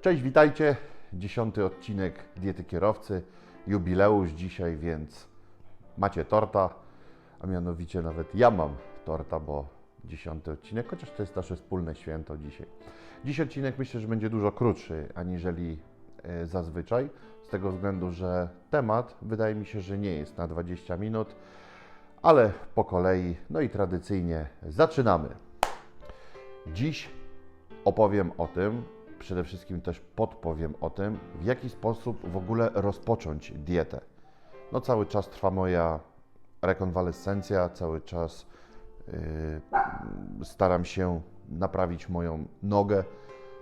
Cześć, witajcie. Dziesiąty odcinek Diety Kierowcy. Jubileusz dzisiaj, więc macie torta, a mianowicie nawet ja mam torta, bo dziesiąty odcinek, chociaż to jest nasze wspólne święto dzisiaj. Dziś odcinek myślę, że będzie dużo krótszy aniżeli e, zazwyczaj, z tego względu, że temat wydaje mi się, że nie jest na 20 minut, ale po kolei, no i tradycyjnie zaczynamy. Dziś opowiem o tym, przede wszystkim też podpowiem o tym, w jaki sposób w ogóle rozpocząć dietę. No cały czas trwa moja rekonwalescencja, cały czas yy, staram się naprawić moją nogę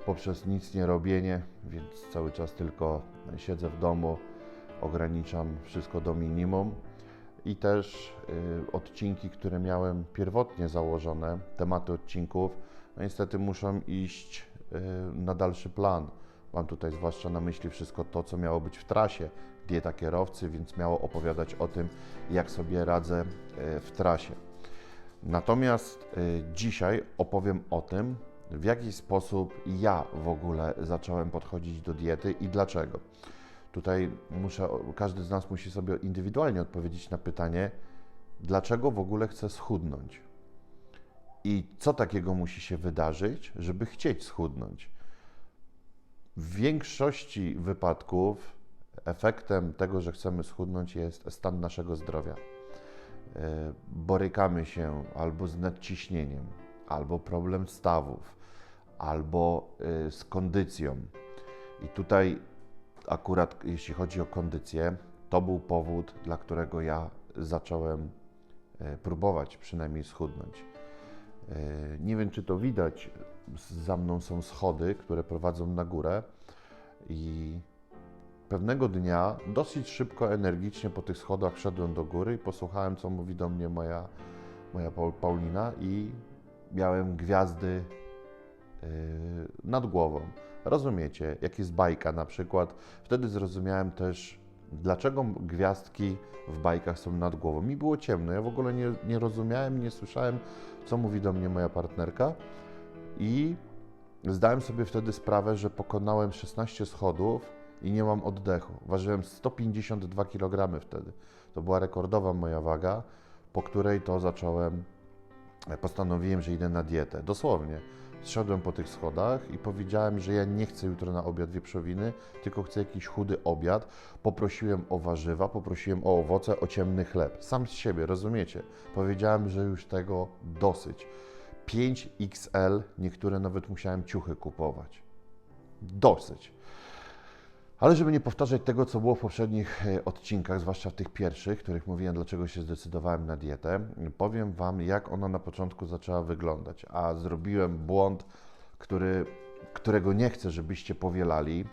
poprzez nic nie robienie, więc cały czas tylko siedzę w domu, ograniczam wszystko do minimum. I też yy, odcinki, które miałem pierwotnie założone, tematy odcinków, no niestety muszą iść na dalszy plan. Mam tutaj zwłaszcza na myśli wszystko to, co miało być w trasie, dieta kierowcy, więc miało opowiadać o tym, jak sobie radzę yy, w trasie. Natomiast y, dzisiaj opowiem o tym, w jaki sposób ja w ogóle zacząłem podchodzić do diety i dlaczego. Tutaj muszę, każdy z nas musi sobie indywidualnie odpowiedzieć na pytanie, dlaczego w ogóle chcę schudnąć i co takiego musi się wydarzyć, żeby chcieć schudnąć. W większości wypadków efektem tego, że chcemy schudnąć, jest stan naszego zdrowia. E, borykamy się albo z nadciśnieniem, albo problem stawów, albo e, z kondycją. I tutaj akurat jeśli chodzi o kondycję, to był powód, dla którego ja zacząłem e, próbować przynajmniej schudnąć. Nie wiem, czy to widać, za mną są schody, które prowadzą na górę i Pewnego dnia dosyć szybko, energicznie po tych schodach szedłem do góry i posłuchałem, co mówi do mnie moja, moja Paulina i miałem gwiazdy yy, nad głową. Rozumiecie, jak jest bajka na przykład. Wtedy zrozumiałem też, dlaczego gwiazdki w bajkach są nad głową. Mi było ciemno, ja w ogóle nie, nie rozumiałem, nie słyszałem, co mówi do mnie moja partnerka i zdałem sobie wtedy sprawę, że pokonałem 16 schodów i nie mam oddechu. Ważyłem 152 kg wtedy. To była rekordowa moja waga, po której to zacząłem, postanowiłem, że idę na dietę. Dosłownie. Zszedłem po tych schodach i powiedziałem, że ja nie chcę jutro na obiad wieprzowiny, tylko chcę jakiś chudy obiad. Poprosiłem o warzywa, poprosiłem o owoce, o ciemny chleb. Sam z siebie, rozumiecie? Powiedziałem, że już tego dosyć. 5XL, niektóre nawet musiałem ciuchy kupować. Dosyć. Ale żeby nie powtarzać tego, co było w poprzednich e, odcinkach, zwłaszcza w tych pierwszych, w których mówiłem, dlaczego się zdecydowałem na dietę, powiem Wam, jak ona na początku zaczęła wyglądać. A zrobiłem błąd, który, którego nie chcę, żebyście powielali,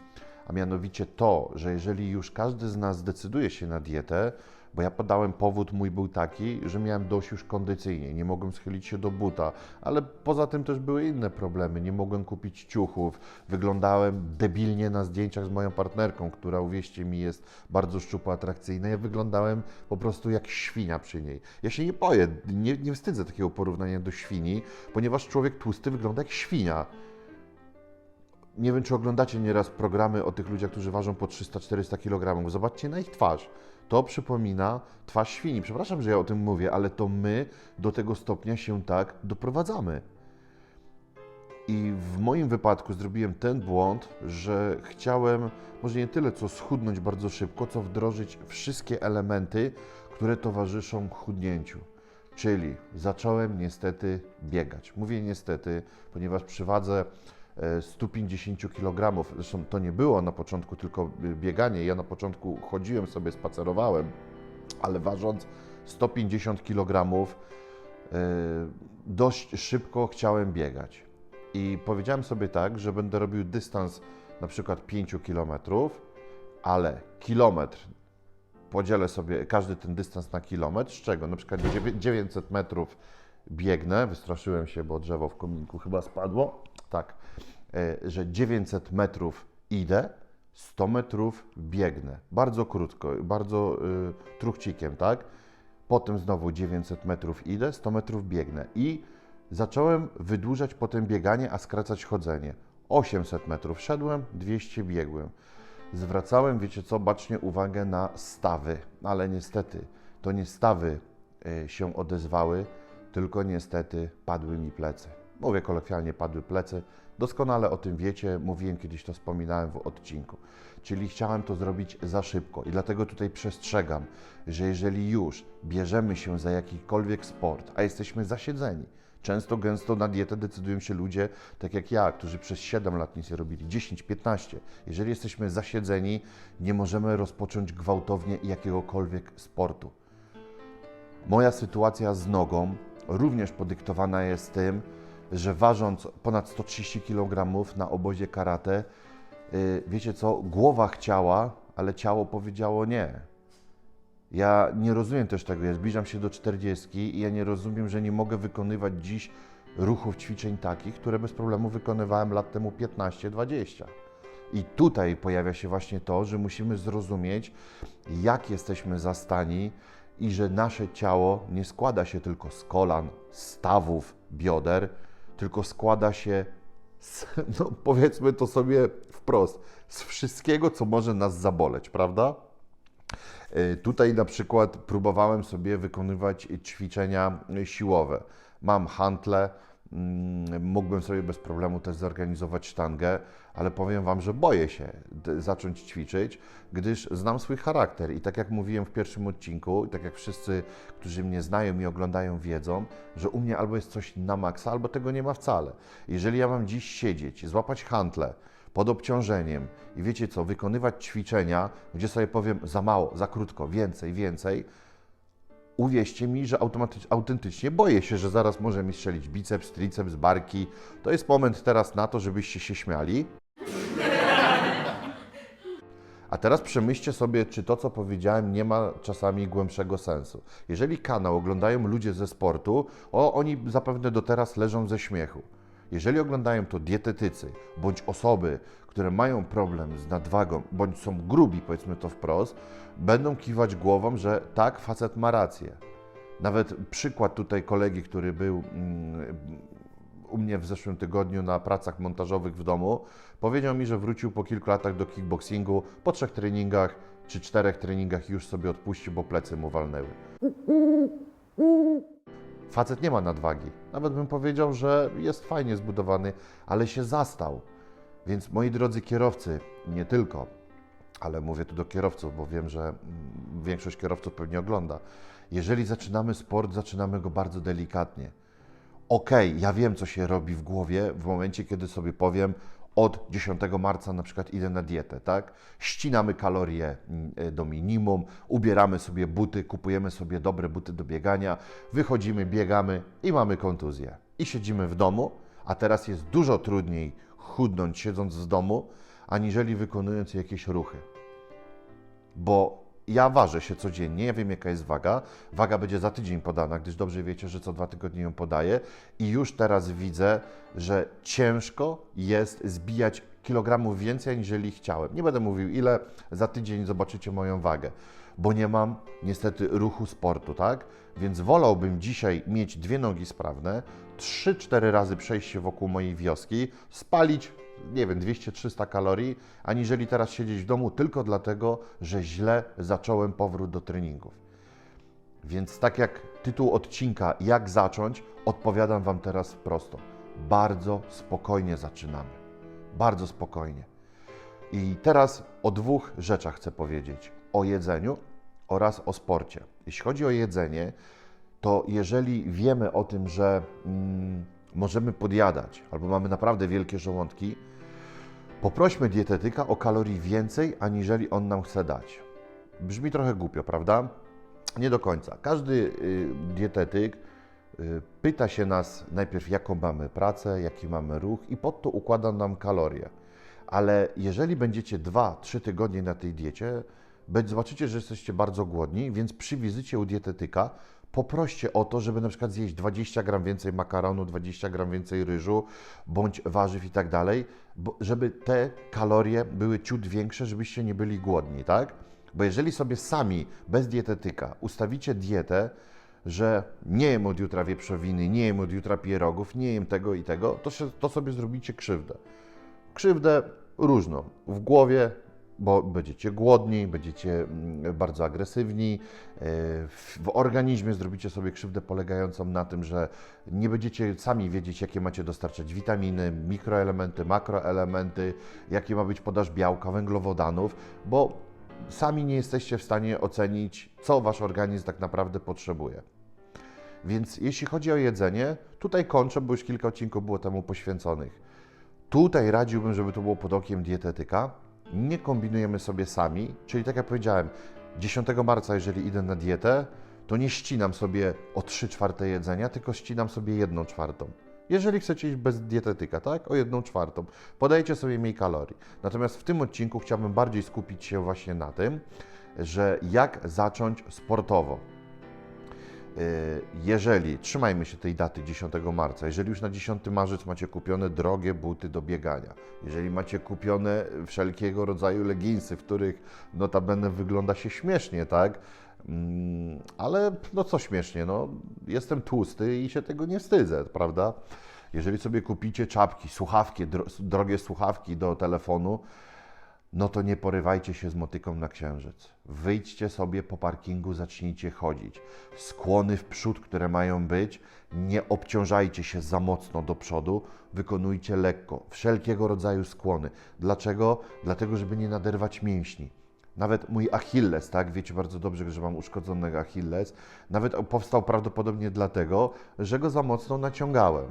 a mianowicie to, że jeżeli już każdy z nas zdecyduje się na dietę, bo ja podałem powód, mój był taki, że miałem dość już kondycyjnie, nie mogłem schylić się do buta, ale poza tym też były inne problemy. Nie mogłem kupić ciuchów, wyglądałem debilnie na zdjęciach z moją partnerką, która uwierzcie mi jest bardzo szczupła, atrakcyjna. Ja wyglądałem po prostu jak świnia przy niej. Ja się nie boję, nie, nie wstydzę takiego porównania do świni, ponieważ człowiek tłusty wygląda jak świnia. Nie wiem, czy oglądacie nieraz programy o tych ludziach, którzy ważą po 300-400 kg. Zobaczcie na ich twarz. To przypomina twarz świni. Przepraszam, że ja o tym mówię, ale to my do tego stopnia się tak doprowadzamy. I w moim wypadku zrobiłem ten błąd, że chciałem może nie tyle co schudnąć bardzo szybko, co wdrożyć wszystkie elementy, które towarzyszą chudnięciu. Czyli zacząłem niestety biegać. Mówię niestety, ponieważ przy wadze 150 kg. Zresztą to nie było na początku tylko bieganie. Ja na początku chodziłem sobie, spacerowałem, ale ważąc 150 kg, e, dość szybko chciałem biegać. I powiedziałem sobie tak, że będę robił dystans na przykład 5 km, ale kilometr podzielę sobie każdy ten dystans na kilometr, z czego na przykład 900 metrów biegnę, wystraszyłem się, bo drzewo w kominku chyba spadło, tak, e, że 900 metrów idę, 100 metrów biegnę. Bardzo krótko, bardzo y, truchcikiem, tak? Potem znowu 900 metrów idę, 100 metrów biegnę i zacząłem wydłużać potem bieganie, a skracać chodzenie. 800 metrów szedłem, 200 biegłem. Zwracałem, wiecie co, bacznie uwagę na stawy, ale niestety to nie stawy y, się odezwały, tylko niestety padły mi plecy. Mówię kolokwialnie, padły plecy. Doskonale o tym wiecie, mówiłem kiedyś to wspominałem w odcinku. Czyli chciałem to zrobić za szybko i dlatego tutaj przestrzegam, że jeżeli już bierzemy się za jakikolwiek sport, a jesteśmy zasiedzeni, często gęsto na dietę decydują się ludzie, tak jak ja, którzy przez 7 lat nic nie robili, 10, 15. Jeżeli jesteśmy zasiedzeni, nie możemy rozpocząć gwałtownie jakiegokolwiek sportu. Moja sytuacja z nogą również podyktowana jest tym, że ważąc ponad 130 kg na obozie karate, yy, wiecie co, głowa chciała, ale ciało powiedziało nie. Ja nie rozumiem też tego, ja zbliżam się do 40 i ja nie rozumiem, że nie mogę wykonywać dziś ruchów, ćwiczeń takich, które bez problemu wykonywałem lat temu 15-20. I tutaj pojawia się właśnie to, że musimy zrozumieć, jak jesteśmy zastani i że nasze ciało nie składa się tylko z kolan, stawów, bioder, tylko składa się z, no powiedzmy to sobie wprost, z wszystkiego, co może nas zaboleć, prawda? Y, Tutaj na przykład próbowałem sobie wykonywać ćwiczenia siłowe. Mam hantle, mógłbym sobie bez problemu też zorganizować sztangę, ale powiem Wam, że boję się zacząć ćwiczyć, gdyż znam swój charakter i tak jak mówiłem w pierwszym odcinku, i tak jak wszyscy, którzy mnie znają i oglądają, wiedzą, że u mnie albo jest coś na maksa, albo tego nie ma wcale. Jeżeli ja mam dziś siedzieć, złapać hantle, pod obciążeniem i wiecie co, wykonywać ćwiczenia, gdzie sobie powiem za mało, za krótko, więcej, więcej, uwierzcie mi, że autentycznie boję się, że zaraz może mi strzelić biceps, triceps, barki. To jest moment teraz na to, żebyście się śmiali. A teraz przemyślcie sobie, czy to, co powiedziałem, nie ma czasami głębszego sensu. Jeżeli kanał oglądają ludzie ze sportu, o, oni zapewne do teraz leżą ze śmiechu. Jeżeli oglądają to dietetycy bądź osoby, które mają problem z nadwagą, bądź są grubi, powiedzmy to wprost, będą kiwać głową, że tak, facet ma rację. Nawet przykład tutaj kolegi, który był mm, u mnie w zeszłym tygodniu na pracach montażowych w domu, powiedział mi, że wrócił po kilku latach do kickboxingu, po trzech treningach czy czterech treningach już sobie odpuścił, bo plecy mu walnęły. Facet nie ma nadwagi. Nawet bym powiedział, że jest fajnie zbudowany, ale się zastał. Więc moi drodzy kierowcy, nie tylko, ale mówię tu do kierowców, bo wiem, że mm, większość kierowców pewnie ogląda. Jeżeli zaczynamy sport, zaczynamy go bardzo delikatnie. Okej, ja wiem, co się robi w głowie w momencie, kiedy sobie powiem, od 10 marca na przykład idę na dietę, tak? Ścinamy kalorie mm, y, do minimum, ubieramy sobie buty, kupujemy sobie dobre buty do biegania, wychodzimy, biegamy i mamy kontuzję. I siedzimy w domu, a teraz jest dużo trudniej chudnąć siedząc w domu, aniżeli wykonując jakieś ruchy bo ja ważę się codziennie, ja wiem jaka jest waga. Waga będzie za tydzień podana, gdyż dobrze wiecie, że co dwa tygodnie ją podaję i już teraz widzę, że ciężko jest zbijać kilogramów więcej, aniżeli chciałem. Nie będę mówił ile, za tydzień zobaczycie moją wagę, bo nie mam niestety ruchu sportu, tak? Więc wolałbym dzisiaj mieć dwie nogi sprawne, 3-4 razy przejść się wokół mojej wioski, spalić nie wiem, 200-300 kalorii, aniżeli teraz siedzieć w domu tylko dlatego, że źle zacząłem powrót do treningów. Więc tak jak tytuł odcinka Jak zacząć, odpowiadam Wam teraz prosto. Bardzo spokojnie zaczynamy. Bardzo spokojnie. I teraz o dwóch rzeczach chcę powiedzieć: o jedzeniu oraz o sporcie. Jeśli chodzi o jedzenie, to jeżeli wiemy o tym, że mm, możemy podjadać albo mamy naprawdę wielkie żołądki, poprośmy dietetyka o kalorii więcej, aniżeli on nam chce dać. Brzmi trochę głupio, prawda? Nie do końca. Każdy y, dietetyk y, pyta się nas najpierw, jaką mamy pracę, jaki mamy ruch, i pod to układa nam kalorie. Ale jeżeli będziecie 2-3 tygodnie na tej diecie, zobaczycie, że jesteście bardzo głodni, więc przy wizycie u dietetyka poproście o to, żeby na przykład zjeść 20 gram więcej makaronu, 20 gram więcej ryżu, bądź warzyw i tak dalej, żeby te kalorie były ciut większe, żebyście nie byli głodni, tak? Bo jeżeli sobie sami, bez dietetyka, ustawicie dietę, że nie jem od jutra wieprzowiny, nie jem od jutra pierogów, nie jem tego i tego, to, się, to sobie zrobicie krzywdę. Krzywdę różną. W głowie, bo będziecie głodni, będziecie mm, bardzo agresywni. e, W organizmie zrobicie sobie krzywdę polegającą na tym, że nie będziecie sami wiedzieć, jakie macie dostarczać witaminy, mikroelementy, makroelementy, jaki ma być podaż białka, węglowodanów, bo sami nie jesteście w stanie ocenić, co wasz organizm tak naprawdę potrzebuje. Więc jeśli chodzi o jedzenie, tutaj kończę, bo już kilka odcinków było temu poświęconych. Tutaj radziłbym, żeby to było pod okiem dietetyka. Nie kombinujemy sobie sami, czyli tak jak powiedziałem, 10 marca, jeżeli idę na dietę, to nie ścinam sobie o 3 czwarte jedzenia, tylko ścinam sobie 1 czwartą. Jeżeli chcecie iść bez dietetyka, tak? O 1 czwartą. Podajcie sobie mniej kalorii. Natomiast w tym odcinku chciałbym bardziej skupić się właśnie na tym, że jak zacząć sportowo. Y, Jeżeli, trzymajmy się tej daty 10 marca, jeżeli już na 10 marzec macie kupione drogie buty do biegania, jeżeli macie kupione wszelkiego rodzaju leginsy, w których notabene wygląda się śmiesznie, tak? Mm, Ale no co śmiesznie, no jestem tłusty i się tego nie wstydzę, prawda? Jeżeli sobie kupicie czapki, słuchawki, dro- drogie słuchawki do telefonu, no to nie porywajcie się z motyką na księżyc. Wyjdźcie sobie po parkingu, zacznijcie chodzić. Skłony w przód, które mają być, nie obciążajcie się za mocno do przodu, wykonujcie lekko. Wszelkiego rodzaju skłony. Dlaczego? Dlatego, żeby nie naderwać mięśni. Nawet mój Achilles, tak? Wiecie bardzo dobrze, że mam uszkodzony Achilles. Nawet powstał prawdopodobnie dlatego, że go za mocno naciągałem.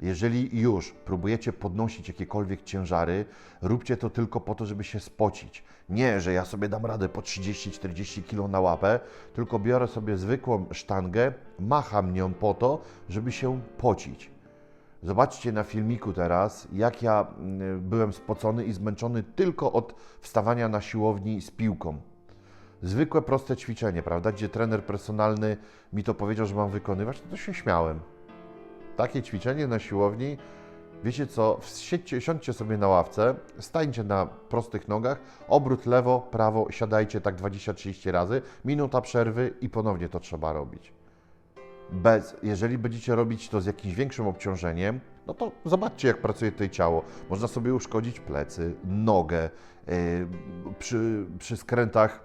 Jeżeli już próbujecie podnosić jakiekolwiek ciężary, róbcie to tylko po to, żeby się spocić. Nie, że ja sobie dam radę po 30-40 kg na łapę, tylko biorę sobie zwykłą sztangę, macham nią po to, żeby się pocić. Zobaczcie na filmiku teraz, jak ja mm, byłem spocony i zmęczony tylko od wstawania na siłowni z piłką. Zwykłe, proste ćwiczenie, prawda? Gdzie trener personalny mi to powiedział, że mam wykonywać, no to się śmiałem takie ćwiczenie na siłowni, wiecie co, siedźcie, siądźcie sobie na ławce, stańcie na prostych nogach, obrót lewo, prawo, siadajcie tak 20-30 razy, minuta przerwy i ponownie to trzeba robić. Bez, jeżeli będziecie robić to z jakimś większym obciążeniem, no to zobaczcie, jak pracuje tutaj ciało. Można sobie uszkodzić plecy, nogę, yy, przy, przy skrętach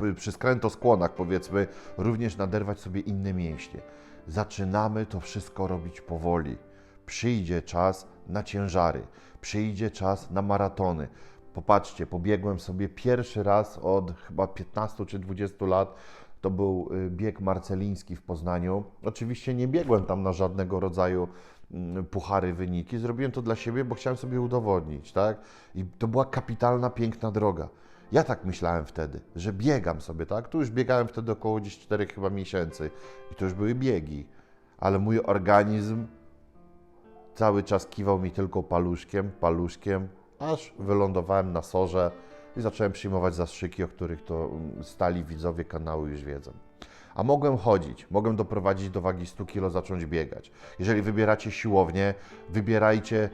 yy, przy skrętoskłonach powiedzmy, również naderwać sobie inne mięśnie. Zaczynamy to wszystko robić powoli. Przyjdzie czas na ciężary, przyjdzie czas na maratony. Popatrzcie, pobiegłem sobie pierwszy raz od chyba 15 czy 20 lat. To był y, bieg marceliński w Poznaniu. Oczywiście nie biegłem tam na żadnego rodzaju mm, puchary, wyniki. Zrobiłem to dla siebie, bo chciałem sobie udowodnić, tak? I to była kapitalna, piękna droga. Ja tak myślałem wtedy, że biegam sobie, tak? Tu już biegałem wtedy około gdzieś 4 chyba miesięcy i to już były biegi, ale mój organizm cały czas kiwał mi tylko paluszkiem, paluszkiem, aż wylądowałem na sorze i zacząłem przyjmować zastrzyki, o których to mm, stali widzowie kanału już wiedzą. A mogłem chodzić, mogłem doprowadzić do wagi 100 kg, zacząć biegać. Jeżeli wybieracie siłownię, wybierajcie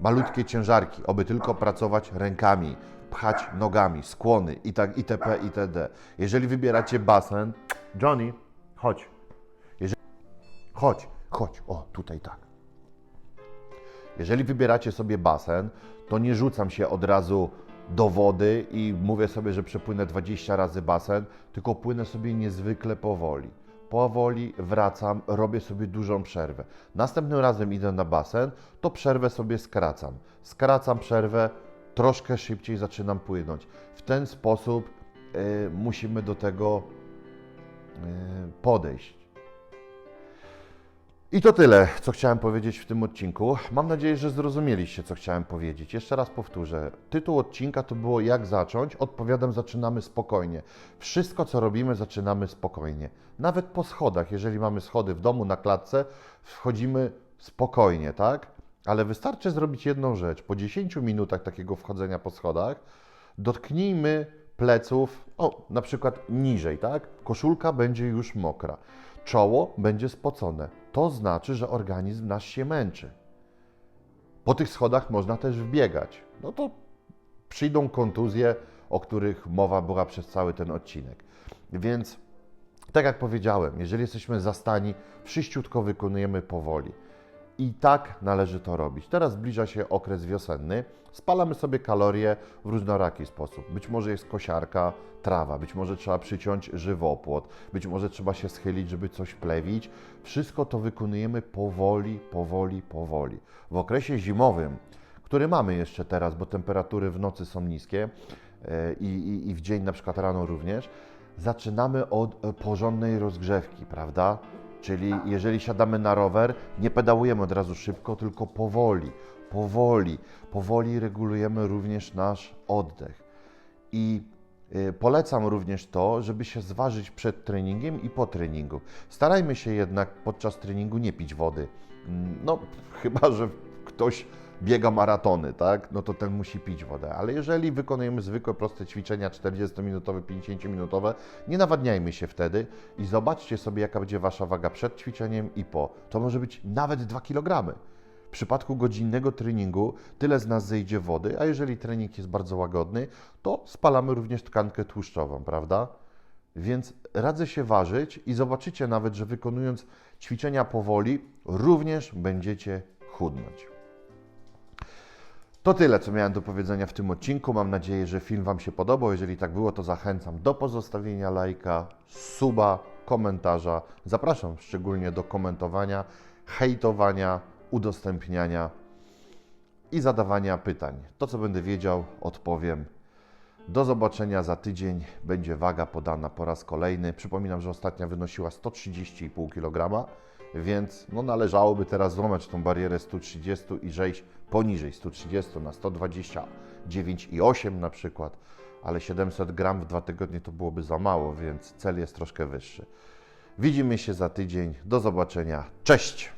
malutkie ciężarki, oby tylko pracować rękami, pchać nogami, skłony i tak itp. itd. Jeżeli wybieracie basen, Johnny, chodź. Jeżeli... Chodź, chodź, o tutaj tak. Jeżeli wybieracie sobie basen, to nie rzucam się od razu do wody i mówię sobie, że przepłynę 20 razy basen, tylko płynę sobie niezwykle powoli. Powoli wracam, robię sobie dużą przerwę. Następnym razem idę na basen, to przerwę sobie skracam. Skracam przerwę, troszkę szybciej zaczynam płynąć. W ten sposób y, musimy do tego y, podejść. I to tyle, co chciałem powiedzieć w tym odcinku. Mam nadzieję, że zrozumieliście, co chciałem powiedzieć. Jeszcze raz powtórzę. Tytuł odcinka to było Jak zacząć. Odpowiadam, zaczynamy spokojnie. Wszystko, co robimy, zaczynamy spokojnie. Nawet po schodach, jeżeli mamy schody w domu, na klatce, wchodzimy spokojnie, tak? Ale wystarczy zrobić jedną rzecz. Po 10 minutach takiego wchodzenia po schodach, dotknijmy pleców, o, na przykład niżej, tak? Koszulka będzie już mokra. Czoło będzie spocone. To znaczy, że organizm nasz się męczy. Po tych schodach można też wbiegać. No to przyjdą kontuzje, o których mowa była przez cały ten odcinek. Więc, tak jak powiedziałem, jeżeli jesteśmy zastani, wszyściutko wykonujemy powoli. I tak należy to robić. Teraz zbliża się okres wiosenny. Spalamy sobie kalorie w różnoraki sposób. Być może jest kosiarka, trawa, być może trzeba przyciąć żywopłot, być może trzeba się schylić, żeby coś plewić. Wszystko to wykonujemy powoli, powoli, powoli. W okresie zimowym, który mamy jeszcze teraz, bo temperatury w nocy są niskie e, i, i, i w dzień na przykład rano również, zaczynamy od porządnej rozgrzewki, prawda? Czyli jeżeli siadamy na rower, nie pedałujemy od razu szybko, tylko powoli, powoli, powoli regulujemy również nasz oddech. I y, polecam również to, żeby się zważyć przed treningiem i po treningu. Starajmy się jednak podczas treningu nie pić wody. Mm, No, chyba że ktoś biega maratony, tak? No to ten musi pić wodę. Ale jeżeli wykonujemy zwykłe, proste ćwiczenia 40-minutowe, 50-minutowe, nie nawadniajmy się wtedy i zobaczcie sobie, jaka będzie Wasza waga przed ćwiczeniem i po. To może być nawet 2 kg. W przypadku godzinnego treningu tyle z nas zejdzie wody, a jeżeli trening jest bardzo łagodny, to spalamy również tkankę tłuszczową, prawda? Więc radzę się ważyć i zobaczycie nawet, że wykonując ćwiczenia powoli, również będziecie chudnąć. To tyle, co miałem do powiedzenia w tym odcinku. Mam nadzieję, że film Wam się podobał. Jeżeli tak było, to zachęcam do pozostawienia lajka, suba, komentarza. Zapraszam szczególnie do komentowania, hejtowania, udostępniania i zadawania pytań. To, co będę wiedział, odpowiem. Do zobaczenia za tydzień. Będzie waga podana po raz kolejny. Przypominam, że ostatnia wynosiła 130,5 kg, więc no, należałoby teraz złamać tą barierę 130 i zejść poniżej 130 na 129,8 na przykład, ale 700 gram w dwa tygodnie to byłoby za mało, więc cel jest troszkę wyższy. Widzimy się za tydzień. Do zobaczenia. Cześć!